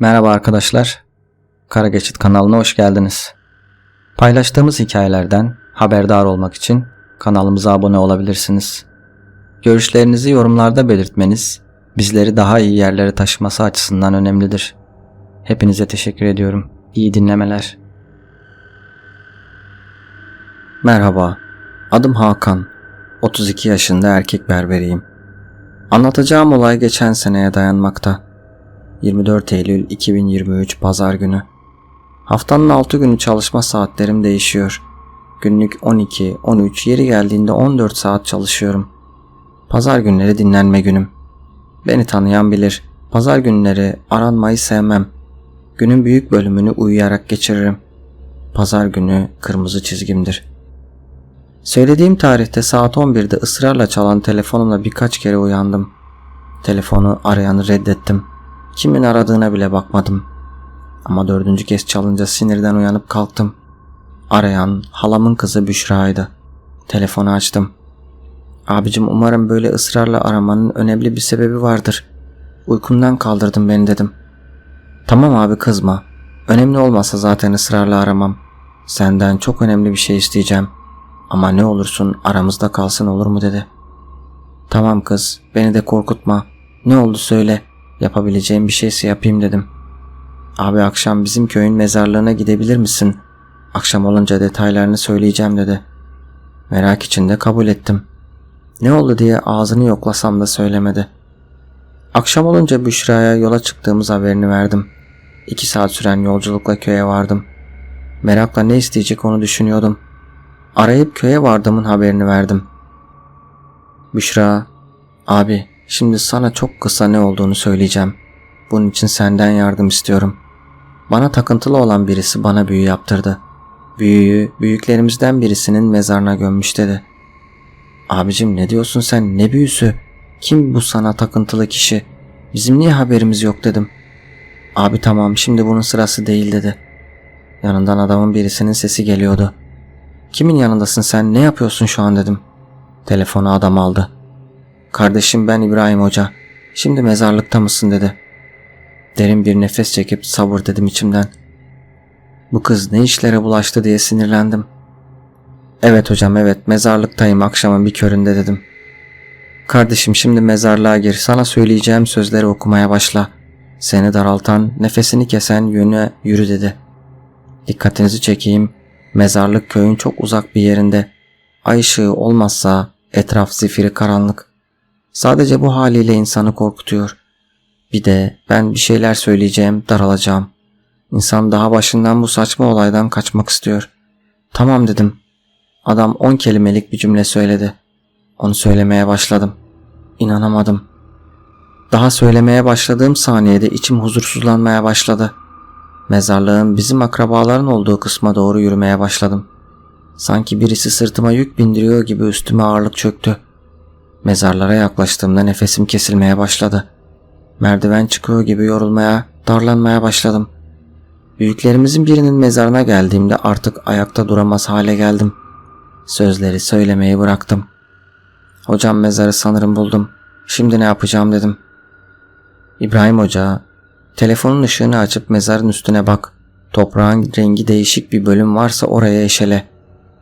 Merhaba arkadaşlar. Kara Geçit kanalına hoş geldiniz. Paylaştığımız hikayelerden haberdar olmak için kanalımıza abone olabilirsiniz. Görüşlerinizi yorumlarda belirtmeniz bizleri daha iyi yerlere taşıması açısından önemlidir. Hepinize teşekkür ediyorum. İyi dinlemeler. Merhaba. Adım Hakan. 32 yaşında erkek berberiyim. Anlatacağım olay geçen seneye dayanmakta. 24 Eylül 2023 Pazar günü. Haftanın 6 günü çalışma saatlerim değişiyor. Günlük 12, 13, yeri geldiğinde 14 saat çalışıyorum. Pazar günleri dinlenme günüm. Beni tanıyan bilir. Pazar günleri aranmayı sevmem. Günün büyük bölümünü uyuyarak geçiririm. Pazar günü kırmızı çizgimdir. Söylediğim tarihte saat 11'de ısrarla çalan telefonumla birkaç kere uyandım. Telefonu arayanı reddettim. Kimin aradığına bile bakmadım. Ama dördüncü kez çalınca sinirden uyanıp kalktım. Arayan halamın kızı Büşra'ydı. Telefonu açtım. Abicim umarım böyle ısrarla aramanın önemli bir sebebi vardır. Uykumdan kaldırdın beni dedim. Tamam abi kızma. Önemli olmasa zaten ısrarla aramam. Senden çok önemli bir şey isteyeceğim. Ama ne olursun aramızda kalsın olur mu dedi. Tamam kız beni de korkutma. Ne oldu söyle. Yapabileceğim bir şeyse yapayım dedim. Abi akşam bizim köyün mezarlığına gidebilir misin? Akşam olunca detaylarını söyleyeceğim dedi. Merak içinde kabul ettim. Ne oldu diye ağzını yoklasam da söylemedi. Akşam olunca Büşra'ya yola çıktığımız haberini verdim. İki saat süren yolculukla köye vardım. Merakla ne isteyecek onu düşünüyordum. Arayıp köye vardığımın haberini verdim. Büşra, abi şimdi sana çok kısa ne olduğunu söyleyeceğim. Bunun için senden yardım istiyorum. Bana takıntılı olan birisi bana büyü yaptırdı. Büyüyü büyüklerimizden birisinin mezarına gömmüş dedi. Abicim ne diyorsun sen ne büyüsü? Kim bu sana takıntılı kişi? Bizim niye haberimiz yok dedim. Abi tamam şimdi bunun sırası değil dedi. Yanından adamın birisinin sesi geliyordu. Kimin yanındasın sen ne yapıyorsun şu an dedim. Telefonu adam aldı. Kardeşim ben İbrahim Hoca. Şimdi mezarlıkta mısın dedi. Derin bir nefes çekip sabır dedim içimden. Bu kız ne işlere bulaştı diye sinirlendim. Evet hocam evet mezarlıktayım akşamın bir köründe dedim. Kardeşim şimdi mezarlığa gir sana söyleyeceğim sözleri okumaya başla. Seni daraltan, nefesini kesen yöne yürü dedi. Dikkatinizi çekeyim. Mezarlık köyün çok uzak bir yerinde. Ay ışığı olmazsa etraf zifiri karanlık. Sadece bu haliyle insanı korkutuyor. Bir de ben bir şeyler söyleyeceğim, daralacağım. İnsan daha başından bu saçma olaydan kaçmak istiyor. Tamam dedim. Adam on kelimelik bir cümle söyledi. Onu söylemeye başladım. İnanamadım. Daha söylemeye başladığım saniyede içim huzursuzlanmaya başladı. Mezarlığın bizim akrabaların olduğu kısma doğru yürümeye başladım. Sanki birisi sırtıma yük bindiriyor gibi üstüme ağırlık çöktü. Mezarlara yaklaştığımda nefesim kesilmeye başladı. Merdiven çıkıyor gibi yorulmaya, darlanmaya başladım. Büyüklerimizin birinin mezarına geldiğimde artık ayakta duramaz hale geldim. Sözleri söylemeyi bıraktım. Hocam mezarı sanırım buldum. Şimdi ne yapacağım dedim. İbrahim Hoca, telefonun ışığını açıp mezarın üstüne bak. Toprağın rengi değişik bir bölüm varsa oraya eşele.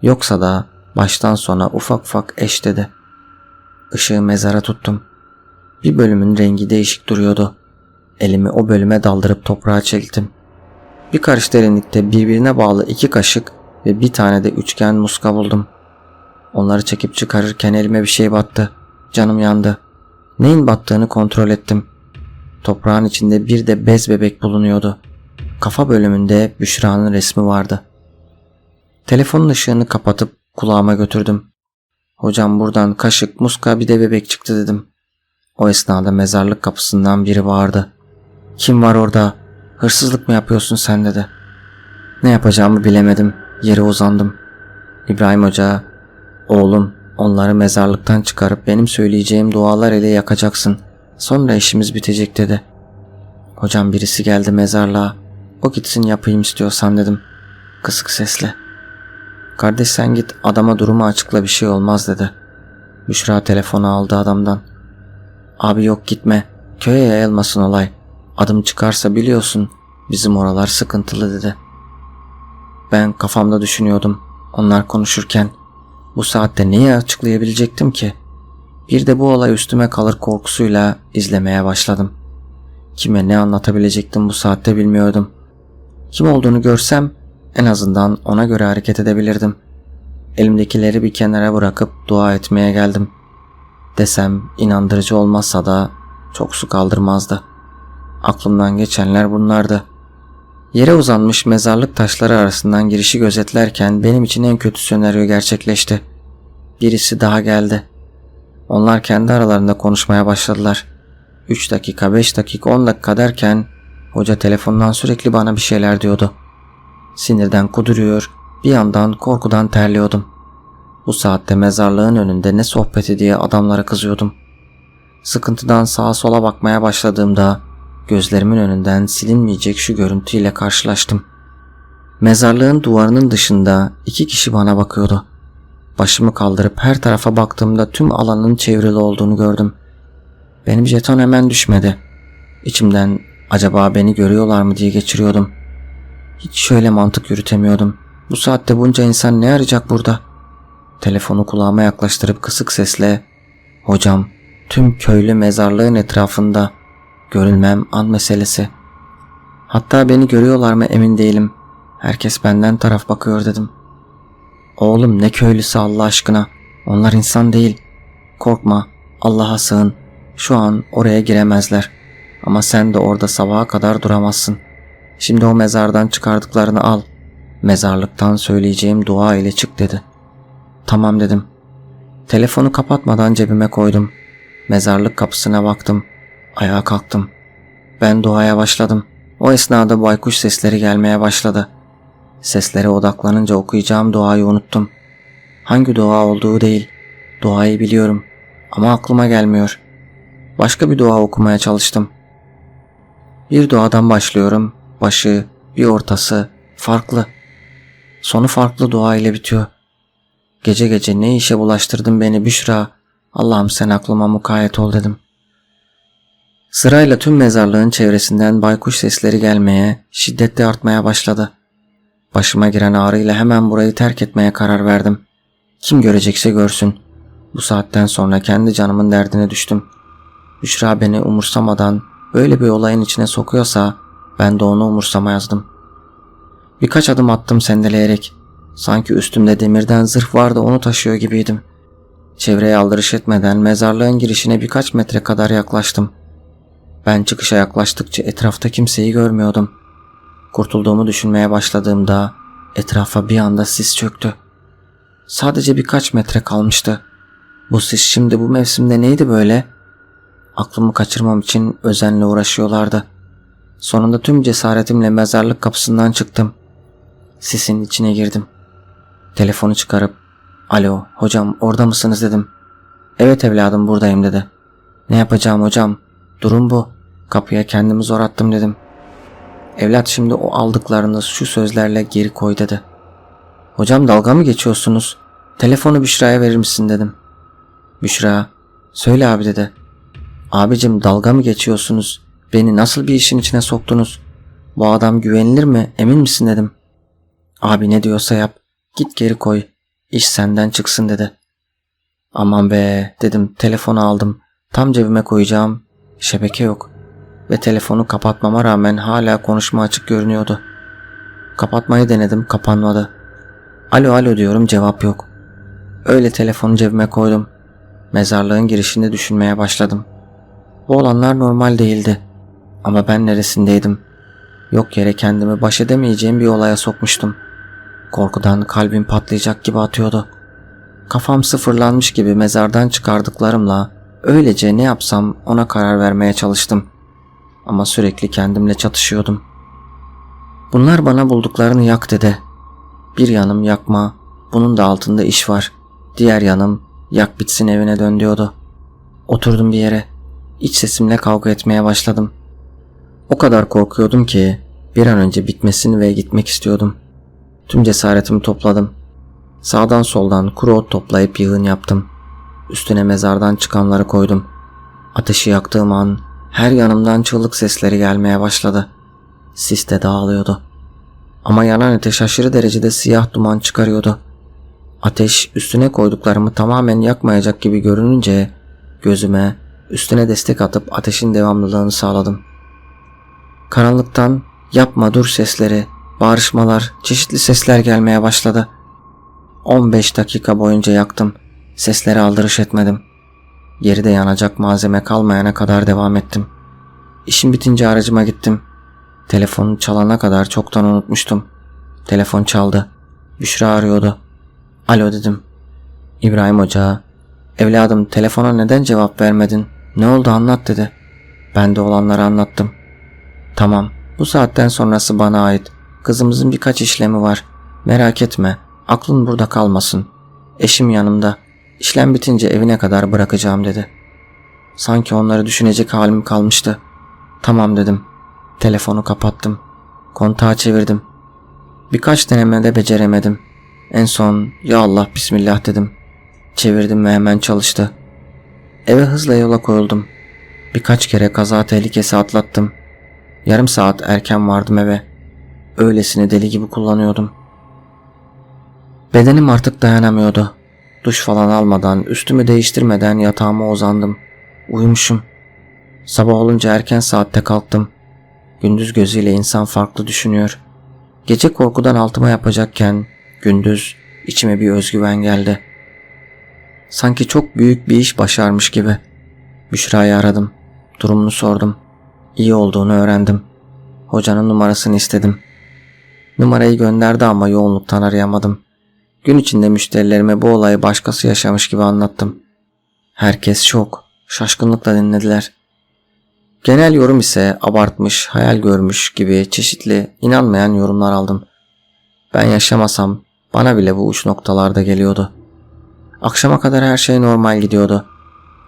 Yoksa da baştan sona ufak ufak eş dedi. Işığı mezara tuttum. Bir bölümün rengi değişik duruyordu. Elimi o bölüme daldırıp toprağa çektim. Bir karış derinlikte birbirine bağlı iki kaşık ve bir tane de üçgen muska buldum. Onları çekip çıkarırken elime bir şey battı. Canım yandı. Neyin battığını kontrol ettim. Toprağın içinde bir de bez bebek bulunuyordu. Kafa bölümünde Büşra'nın resmi vardı. Telefonun ışığını kapatıp kulağıma götürdüm. Hocam buradan kaşık, muska bir de bebek çıktı dedim. O esnada mezarlık kapısından biri bağırdı. Kim var orada? Hırsızlık mı yapıyorsun sen dedi. Ne yapacağımı bilemedim. Yere uzandım. İbrahim Hoca, oğlum onları mezarlıktan çıkarıp benim söyleyeceğim dualar ile yakacaksın. Sonra işimiz bitecek dedi. Hocam birisi geldi mezarlığa. O gitsin yapayım istiyorsan dedim. Kısık sesle. Kardeş sen git adama durumu açıkla bir şey olmaz dedi. Büşra telefonu aldı adamdan. Abi yok gitme. Köye yayılmasın olay. Adım çıkarsa biliyorsun bizim oralar sıkıntılı dedi. Ben kafamda düşünüyordum onlar konuşurken. Bu saatte neyi açıklayabilecektim ki? Bir de bu olay üstüme kalır korkusuyla izlemeye başladım. Kime ne anlatabilecektim bu saatte bilmiyordum. Kim olduğunu görsem en azından ona göre hareket edebilirdim. Elimdekileri bir kenara bırakıp dua etmeye geldim. Desem inandırıcı olmazsa da çok su kaldırmazdı. Aklımdan geçenler bunlardı. Yere uzanmış mezarlık taşları arasından girişi gözetlerken benim için en kötü senaryo gerçekleşti. Birisi daha geldi. Onlar kendi aralarında konuşmaya başladılar. 3 dakika, 5 dakika, 10 dakika derken hoca telefondan sürekli bana bir şeyler diyordu. Sinirden kuduruyor, bir yandan korkudan terliyordum. Bu saatte mezarlığın önünde ne sohbeti diye adamlara kızıyordum. Sıkıntıdan sağa sola bakmaya başladığımda gözlerimin önünden silinmeyecek şu görüntüyle karşılaştım. Mezarlığın duvarının dışında iki kişi bana bakıyordu. Başımı kaldırıp her tarafa baktığımda tüm alanın çevrili olduğunu gördüm. Benim jeton hemen düşmedi. İçimden acaba beni görüyorlar mı diye geçiriyordum. Hiç şöyle mantık yürütemiyordum. Bu saatte bunca insan ne arayacak burada? Telefonu kulağıma yaklaştırıp kısık sesle ''Hocam tüm köylü mezarlığın etrafında görülmem an meselesi. Hatta beni görüyorlar mı emin değilim. Herkes benden taraf bakıyor dedim. Oğlum ne köylüsü Allah aşkına. Onlar insan değil. Korkma. Allah'a sığın. Şu an oraya giremezler. Ama sen de orada sabaha kadar duramazsın. Şimdi o mezardan çıkardıklarını al. Mezarlıktan söyleyeceğim dua ile çık dedi. Tamam dedim. Telefonu kapatmadan cebime koydum. Mezarlık kapısına baktım. Ayağa kalktım. Ben duaya başladım. O esnada baykuş sesleri gelmeye başladı. Seslere odaklanınca okuyacağım duayı unuttum. Hangi dua olduğu değil. Duayı biliyorum ama aklıma gelmiyor. Başka bir dua okumaya çalıştım. Bir duadan başlıyorum. Başı, bir ortası farklı. Sonu farklı dua ile bitiyor. Gece gece ne işe bulaştırdın beni Büşra. Allah'ım sen aklıma mukayyet ol dedim. Sırayla tüm mezarlığın çevresinden baykuş sesleri gelmeye, şiddetle artmaya başladı. Başıma giren ağrıyla hemen burayı terk etmeye karar verdim. Kim görecekse görsün. Bu saatten sonra kendi canımın derdine düştüm. Büşra beni umursamadan böyle bir olayın içine sokuyorsa ben de onu umursamayazdım. Birkaç adım attım sendeleyerek. Sanki üstümde demirden zırh vardı onu taşıyor gibiydim. Çevreye aldırış etmeden mezarlığın girişine birkaç metre kadar yaklaştım. Ben çıkışa yaklaştıkça etrafta kimseyi görmüyordum. Kurtulduğumu düşünmeye başladığımda etrafa bir anda sis çöktü. Sadece birkaç metre kalmıştı. Bu sis şimdi bu mevsimde neydi böyle? Aklımı kaçırmam için özenle uğraşıyorlardı. Sonunda tüm cesaretimle mezarlık kapısından çıktım. Sisin içine girdim. Telefonu çıkarıp ''Alo hocam orada mısınız?'' dedim. ''Evet evladım buradayım'' dedi. ''Ne yapacağım hocam? Durum bu. Kapıya kendimi zor attım dedim. Evlat şimdi o aldıklarınız şu sözlerle geri koy dedi. Hocam dalga mı geçiyorsunuz? Telefonu Büşra'ya verir misin dedim. Büşra, söyle abi dedi. Abicim dalga mı geçiyorsunuz? Beni nasıl bir işin içine soktunuz? Bu adam güvenilir mi? Emin misin dedim. Abi ne diyorsa yap. Git geri koy. İş senden çıksın dedi. Aman be dedim telefonu aldım. Tam cebime koyacağım. Şebeke yok ve telefonu kapatmama rağmen hala konuşma açık görünüyordu. Kapatmayı denedim kapanmadı. Alo alo diyorum cevap yok. Öyle telefonu cebime koydum. Mezarlığın girişinde düşünmeye başladım. Bu olanlar normal değildi. Ama ben neresindeydim? Yok yere kendimi baş edemeyeceğim bir olaya sokmuştum. Korkudan kalbim patlayacak gibi atıyordu. Kafam sıfırlanmış gibi mezardan çıkardıklarımla öylece ne yapsam ona karar vermeye çalıştım ama sürekli kendimle çatışıyordum. Bunlar bana bulduklarını yak dedi. Bir yanım yakma, bunun da altında iş var. Diğer yanım yak bitsin evine dön diyordu. Oturdum bir yere. İç sesimle kavga etmeye başladım. O kadar korkuyordum ki bir an önce bitmesini ve gitmek istiyordum. Tüm cesaretimi topladım. Sağdan soldan kuru ot toplayıp yığın yaptım. Üstüne mezardan çıkanları koydum. Ateşi yaktığım an Her yanımdan çığlık sesleri gelmeye başladı. Sis de dağılıyordu. Ama yanan ateş aşırı derecede siyah duman çıkarıyordu. Ateş üstüne koyduklarımı tamamen yakmayacak gibi görününce gözüme üstüne destek atıp ateşin devamlılığını sağladım. Karanlıktan yapma dur sesleri, bağırışmalar, çeşitli sesler gelmeye başladı. 15 dakika boyunca yaktım. Sesleri aldırış etmedim. Geride yanacak malzeme kalmayana kadar devam ettim. İşim bitince aracıma gittim. Telefonu çalana kadar çoktan unutmuştum. Telefon çaldı. Büşra arıyordu. Alo dedim. İbrahim Hoca. Evladım telefona neden cevap vermedin? Ne oldu anlat dedi. Ben de olanları anlattım. Tamam. Bu saatten sonrası bana ait. Kızımızın birkaç işlemi var. Merak etme. Aklın burada kalmasın. Eşim yanımda. İşlem bitince evine kadar bırakacağım dedi. Sanki onları düşünecek halim kalmıştı. Tamam dedim. Telefonu kapattım. Kontağı çevirdim. Birkaç denemede beceremedim. En son ya Allah bismillah dedim. Çevirdim ve hemen çalıştı. Eve hızla yola koyuldum. Birkaç kere kaza tehlikesi atlattım. Yarım saat erken vardım eve. Öylesine deli gibi kullanıyordum. Bedenim artık dayanamıyordu. Duş falan almadan, üstümü değiştirmeden yatağıma uzandım. Uyumuşum. Sabah olunca erken saatte kalktım. Gündüz gözüyle insan farklı düşünüyor. Gece korkudan altıma yapacakken gündüz içime bir özgüven geldi. Sanki çok büyük bir iş başarmış gibi. Büşra'yı aradım. Durumunu sordum. İyi olduğunu öğrendim. Hocanın numarasını istedim. Numarayı gönderdi ama yoğunluktan arayamadım. Gün içinde müşterilerime bu olayı başkası yaşamış gibi anlattım. Herkes şok, şaşkınlıkla dinlediler. Genel yorum ise abartmış, hayal görmüş gibi çeşitli inanmayan yorumlar aldım. Ben yaşamasam bana bile bu uç noktalarda geliyordu. Akşama kadar her şey normal gidiyordu.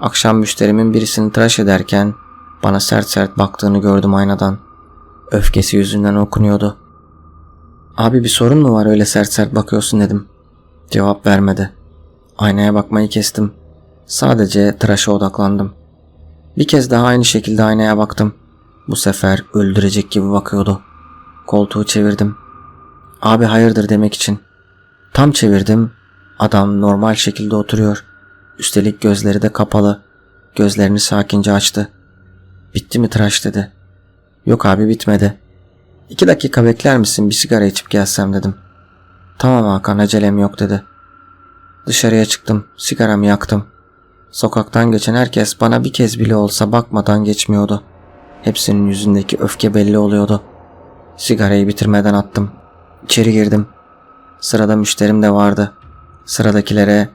Akşam müşterimin birisini tıraş ederken bana sert sert baktığını gördüm aynadan. Öfkesi yüzünden okunuyordu. Abi bir sorun mu var öyle sert sert bakıyorsun dedim. Cevap vermedi. Aynaya bakmayı kestim. Sadece tıraşa odaklandım. Bir kez daha aynı şekilde aynaya baktım. Bu sefer öldürecek gibi bakıyordu. Koltuğu çevirdim. Abi hayırdır demek için. Tam çevirdim. Adam normal şekilde oturuyor. Üstelik gözleri de kapalı. Gözlerini sakince açtı. Bitti mi tıraş dedi. Yok abi bitmedi. İki dakika bekler misin bir sigara içip gelsem dedim. Tamam Hakan acelem yok dedi. Dışarıya çıktım. Sigaramı yaktım. Sokaktan geçen herkes bana bir kez bile olsa bakmadan geçmiyordu. Hepsinin yüzündeki öfke belli oluyordu. Sigarayı bitirmeden attım. İçeri girdim. Sırada müşterim de vardı. Sıradakilere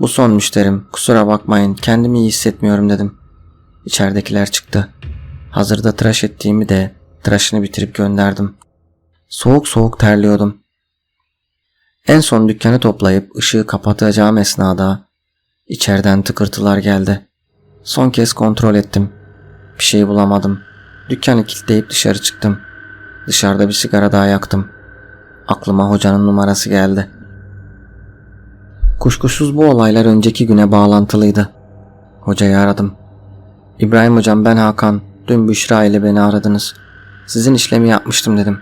bu son müşterim kusura bakmayın kendimi iyi hissetmiyorum dedim. İçeridekiler çıktı. Hazırda tıraş ettiğimi de tıraşını bitirip gönderdim. Soğuk soğuk terliyordum. En son dükkanı toplayıp ışığı kapatacağım esnada içeriden tıkırtılar geldi. Son kez kontrol ettim. Bir şey bulamadım. Dükkanı kilitleyip dışarı çıktım. Dışarıda bir sigara daha yaktım. Aklıma hocanın numarası geldi. Kuşkusuz bu olaylar önceki güne bağlantılıydı. Hocayı aradım. İbrahim hocam ben Hakan. Dün Büşra ile beni aradınız. Sizin işlemi yapmıştım dedim.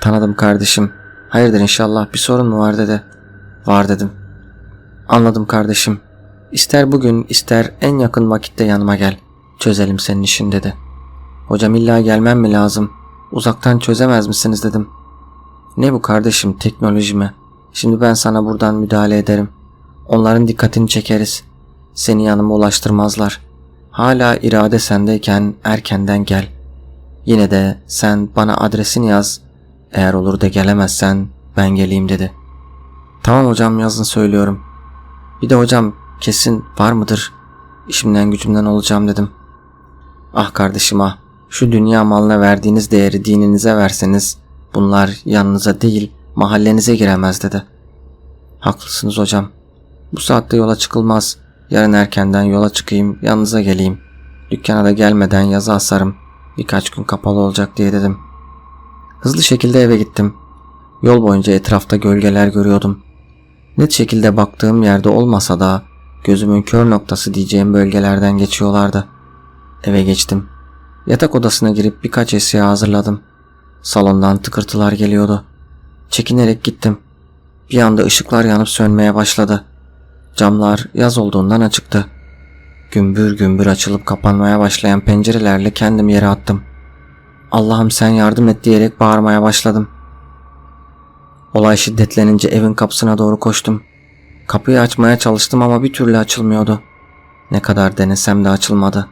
Tanıdım kardeşim. Hayırdır inşallah bir sorun mu var dedi. Var dedim. Anladım kardeşim. İster bugün ister en yakın vakitte yanıma gel. Çözelim senin işin dedi. Hocam illa gelmem mi lazım? Uzaktan çözemez misiniz dedim. Ne bu kardeşim teknoloji mi? Şimdi ben sana buradan müdahale ederim. Onların dikkatini çekeriz. Seni yanıma ulaştırmazlar. Hala irade sendeyken erkenden gel. Yine de sen bana adresini yaz. Eğer olur da gelemezsen ben geleyim dedi. Tamam hocam yazın söylüyorum. Bir de hocam kesin var mıdır? İşimden gücümden olacağım dedim. Ah kardeşim ah. Şu dünya malına verdiğiniz değeri dininize verseniz bunlar yanınıza değil mahallenize giremez dedi. Haklısınız hocam. Bu saatte yola çıkılmaz. Yarın erkenden yola çıkayım yanınıza geleyim. Dükkana da gelmeden yazı asarım. Birkaç gün kapalı olacak diye dedim. Hızlı şekilde eve gittim. Yol boyunca etrafta gölgeler görüyordum. Net şekilde baktığım yerde olmasa da gözümün kör noktası diyeceğim bölgelerden geçiyorlardı. Eve geçtim. Yatak odasına girip birkaç eşya hazırladım. Salondan tıkırtılar geliyordu. Çekinerek gittim. Bir anda ışıklar yanıp sönmeye başladı. Camlar yaz olduğundan açıktı. Gümbür gümbür açılıp kapanmaya başlayan pencerelerle kendimi yere attım. Allah'ım sen yardım et diyerek bağırmaya başladım. Olay şiddetlenince evin kapısına doğru koştum. Kapıyı açmaya çalıştım ama bir türlü açılmıyordu. Ne kadar denesem de açılmadı.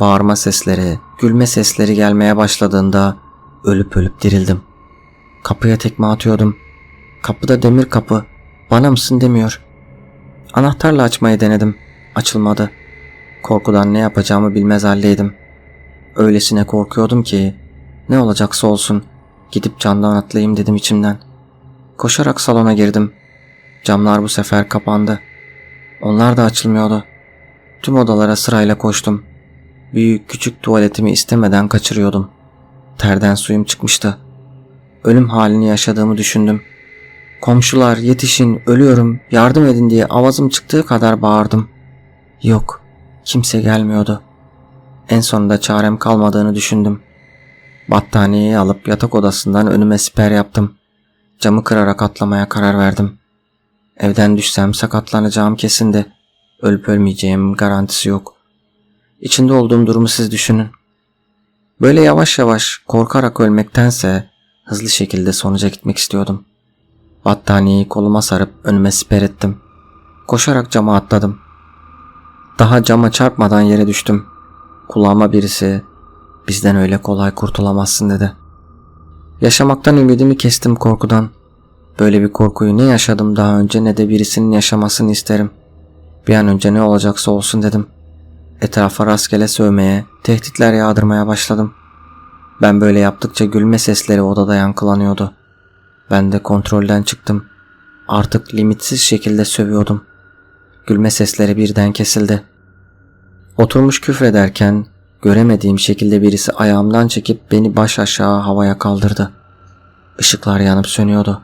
Bağırma sesleri, gülme sesleri gelmeye başladığında ölüp ölüp dirildim. Kapıya tekme atıyordum. Kapıda demir kapı. Bana mısın demiyor. Anahtarla açmayı denedim. Açılmadı. Korkudan ne yapacağımı bilmez haldeydim. Öylesine korkuyordum ki ne olacaksa olsun gidip camdan atlayayım dedim içimden. Koşarak salona girdim. Camlar bu sefer kapandı. Onlar da açılmıyordu. Tüm odalara sırayla koştum. Büyük küçük tuvaletimi istemeden kaçırıyordum. Terden suyum çıkmıştı. Ölüm halini yaşadığımı düşündüm. Komşular yetişin ölüyorum yardım edin diye avazım çıktığı kadar bağırdım. Yok kimse gelmiyordu. En sonunda çarem kalmadığını düşündüm. Battaniyeyi alıp yatak odasından önüme siper yaptım. Camı kırarak atlamaya karar verdim. Evden düşsem sakatlanacağım kesindi. Ölüp ölmeyeceğim garantisi yok. İçinde olduğum durumu siz düşünün. Böyle yavaş yavaş korkarak ölmektense hızlı şekilde sonuca gitmek istiyordum. Battaniyeyi koluma sarıp önüme siper ettim. Koşarak cama atladım. Daha cama çarpmadan yere düştüm. Kulağıma birisi bizden öyle kolay kurtulamazsın dedi. Yaşamaktan ümidimi kestim korkudan. Böyle bir korkuyu ne yaşadım daha önce ne de birisinin yaşamasını isterim. Bir an önce ne olacaksa olsun dedim. Etrafa rastgele sövmeye, tehditler yağdırmaya başladım. Ben böyle yaptıkça gülme sesleri odada yankılanıyordu. Ben de kontrolden çıktım. Artık limitsiz şekilde sövüyordum. Gülme sesleri birden kesildi. Oturmuş küfrederken göremediğim şekilde birisi ayağımdan çekip beni baş aşağı havaya kaldırdı. Işıklar yanıp sönüyordu.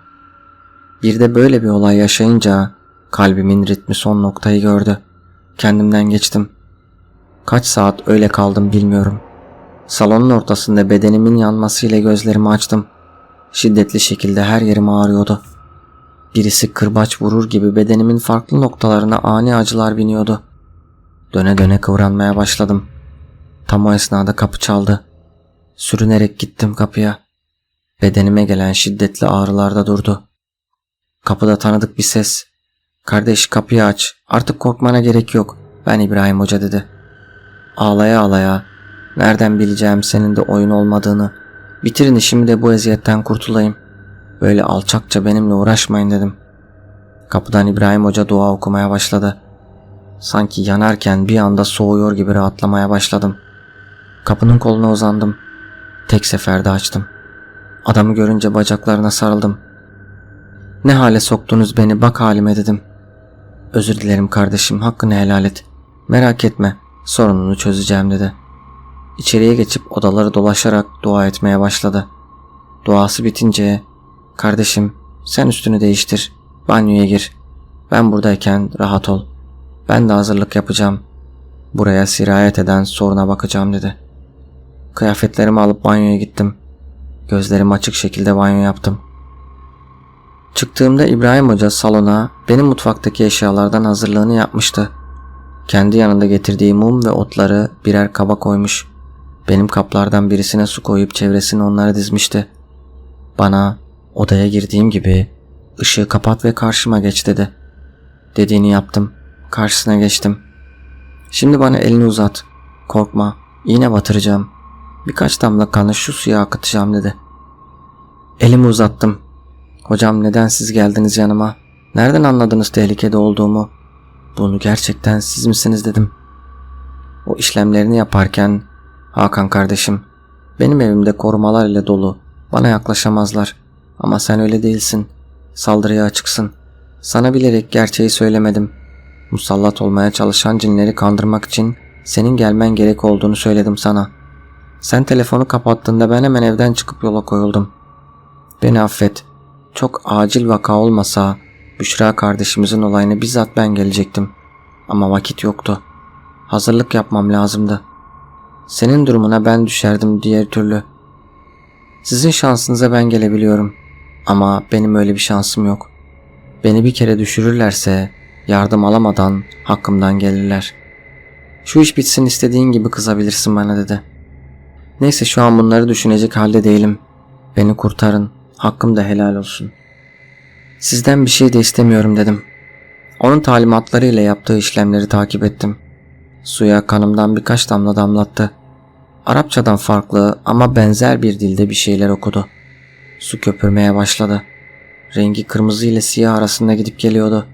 Bir de böyle bir olay yaşayınca kalbimin ritmi son noktayı gördü. Kendimden geçtim. Kaç saat öyle kaldım bilmiyorum. Salonun ortasında bedenimin yanmasıyla gözlerimi açtım. Şiddetli şekilde her yerim ağrıyordu. Birisi kırbaç vurur gibi bedenimin farklı noktalarına ani acılar biniyordu. Döne döne kıvranmaya başladım. Tam o esnada kapı çaldı. Sürünerek gittim kapıya. Bedenime gelen şiddetli ağrılarda durdu. Kapıda tanıdık bir ses. Kardeş kapıyı aç. Artık korkmana gerek yok. Ben İbrahim Hoca dedi. Ağlaya ağlaya. Nereden bileceğim senin de oyun olmadığını. Bitirin işimi de bu eziyetten kurtulayım. Böyle alçakça benimle uğraşmayın dedim. Kapıdan İbrahim Hoca dua okumaya başladı. Sanki yanarken bir anda soğuyor gibi rahatlamaya başladım. Kapının koluna uzandım. Tek seferde açtım. Adamı görünce bacaklarına sarıldım. Ne hale soktunuz beni bak halime dedim. Özür dilerim kardeşim hakkını helal et. Merak etme sorununu çözeceğim dedi. İçeriye geçip odaları dolaşarak dua etmeye başladı. Duası bitince kardeşim sen üstünü değiştir banyoya gir. Ben buradayken rahat ol. Ben de hazırlık yapacağım. Buraya sirayet eden soruna bakacağım dedi. Kıyafetlerimi alıp banyoya gittim. Gözlerim açık şekilde banyo yaptım. Çıktığımda İbrahim Hoca salona benim mutfaktaki eşyalardan hazırlığını yapmıştı. Kendi yanında getirdiği mum ve otları birer kaba koymuş. Benim kaplardan birisine su koyup çevresine onları dizmişti. Bana odaya girdiğim gibi ışığı kapat ve karşıma geç dedi. Dediğini yaptım. Karşısına geçtim. Şimdi bana elini uzat. Korkma. İğne batıracağım. Birkaç damla kanı şu suya akıtacağım dedi. Elimi uzattım. Hocam neden siz geldiniz yanıma? Nereden anladınız tehlikede olduğumu? Bunu gerçekten siz misiniz dedim. O işlemlerini yaparken Hakan kardeşim benim evimde korumalar ile dolu. Bana yaklaşamazlar. Ama sen öyle değilsin. Saldırıya açıksın. Sana bilerek gerçeği söylemedim. Musallat olmaya çalışan cinleri kandırmak için senin gelmen gerek olduğunu söyledim sana. Sen telefonu kapattığında ben hemen evden çıkıp yola koyuldum. Beni affet. Çok acil vaka olmasa Büşra kardeşimizin olayını bizzat ben gelecektim. Ama vakit yoktu. Hazırlık yapmam lazımdı. Senin durumuna ben düşerdim diğer türlü. Sizin şansınıza ben gelebiliyorum. Ama benim öyle bir şansım yok. Beni bir kere düşürürlerse yardım alamadan hakkımdan gelirler. Şu iş bitsin istediğin gibi kızabilirsin bana dedi. Neyse şu an bunları düşünecek halde değilim. Beni kurtarın. Hakkım da helal olsun. Sizden bir şey de istemiyorum dedim. Onun talimatlarıyla yaptığı işlemleri takip ettim. Suya kanımdan birkaç damla damlattı. Arapçadan farklı ama benzer bir dilde bir şeyler okudu. Su köpürmeye başladı. Rengi kırmızı ile siyah arasında gidip geliyordu.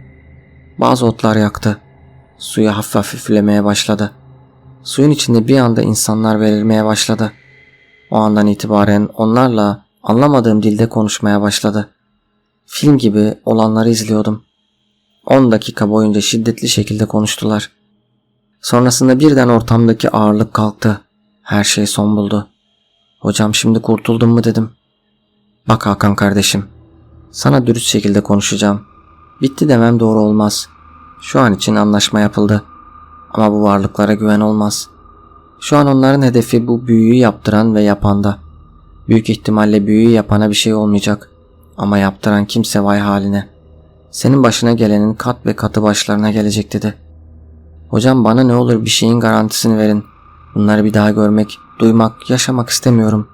Bazı otlar yaktı. Suya hafif hafif üflemeye başladı. Suyun içinde bir anda insanlar belirmeye başladı. O andan itibaren onlarla anlamadığım dilde konuşmaya başladı. Film gibi olanları izliyordum. 10 dakika boyunca şiddetli şekilde konuştular. Sonrasında birden ortamdaki ağırlık kalktı. Her şey son buldu. Hocam şimdi kurtuldum mu dedim. Bak Hakan kardeşim. Sana dürüst şekilde konuşacağım. Bitti demem doğru olmaz. Şu an için anlaşma yapıldı. Ama bu varlıklara güven olmaz. Şu an onların hedefi bu büyüyü yaptıran ve yapanda. Büyük ihtimalle büyüyü yapana bir şey olmayacak. Ama yaptıran kimse vay haline. Senin başına gelenin kat ve katı başlarına gelecek dedi. Hocam bana ne olur bir şeyin garantisini verin. Bunları bir daha görmek, duymak, yaşamak istemiyorum.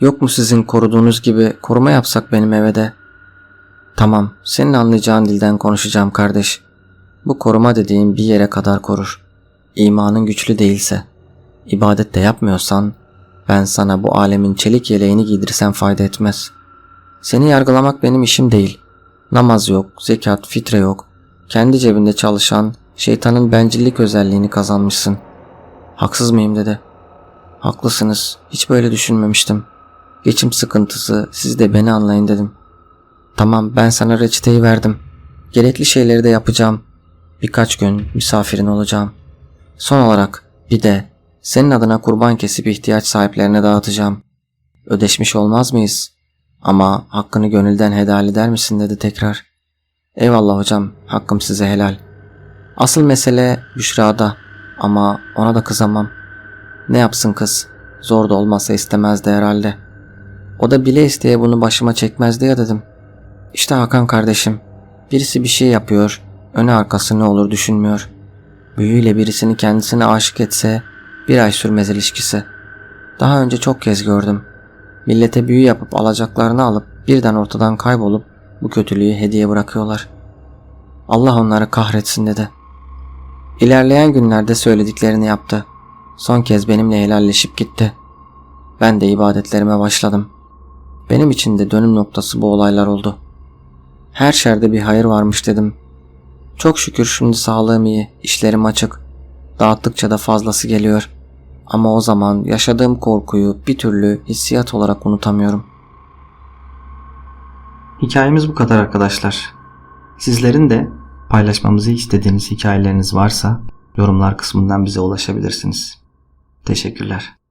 Yok mu sizin koruduğunuz gibi koruma yapsak benim eve de? Tamam, senin anlayacağın dilden konuşacağım kardeş. Bu koruma dediğin bir yere kadar korur. İmanın güçlü değilse, ibadet de yapmıyorsan, ben sana bu alemin çelik yeleğini giydirsem fayda etmez. Seni yargılamak benim işim değil. Namaz yok, zekat, fitre yok. Kendi cebinde çalışan, şeytanın bencillik özelliğini kazanmışsın. Haksız mıyım dedi. Haklısınız, hiç böyle düşünmemiştim. Geçim sıkıntısı, siz de beni anlayın dedim. Tamam ben sana reçeteyi verdim. Gerekli şeyleri de yapacağım. Birkaç gün misafirin olacağım. Son olarak bir de senin adına kurban kesip ihtiyaç sahiplerine dağıtacağım. Ödeşmiş olmaz mıyız? Ama hakkını gönülden helal eder misin dedi tekrar. Eyvallah hocam hakkım size helal. Asıl mesele Büşra'da ama ona da kızamam. Ne yapsın kız? Zor da olmasa istemezdi herhalde. O da bile isteye bunu başıma çekmezdi ya dedim. İşte Hakan kardeşim. Birisi bir şey yapıyor. Öne arkası ne olur düşünmüyor. Büyüyle birisini kendisine aşık etse bir ay sürmez ilişkisi. Daha önce çok kez gördüm. Millete büyü yapıp alacaklarını alıp birden ortadan kaybolup bu kötülüğü hediye bırakıyorlar. Allah onları kahretsin dedi. İlerleyen günlerde söylediklerini yaptı. Son kez benimle helalleşip gitti. Ben de ibadetlerime başladım. Benim için de dönüm noktası bu olaylar oldu. Her şerde bir hayır varmış dedim. Çok şükür şimdi sağlığım iyi, işlerim açık. Dağıttıkça da fazlası geliyor. Ama o zaman yaşadığım korkuyu bir türlü hissiyat olarak unutamıyorum. Hikayemiz bu kadar arkadaşlar. Sizlerin de paylaşmamızı istediğiniz hikayeleriniz varsa yorumlar kısmından bize ulaşabilirsiniz. Teşekkürler.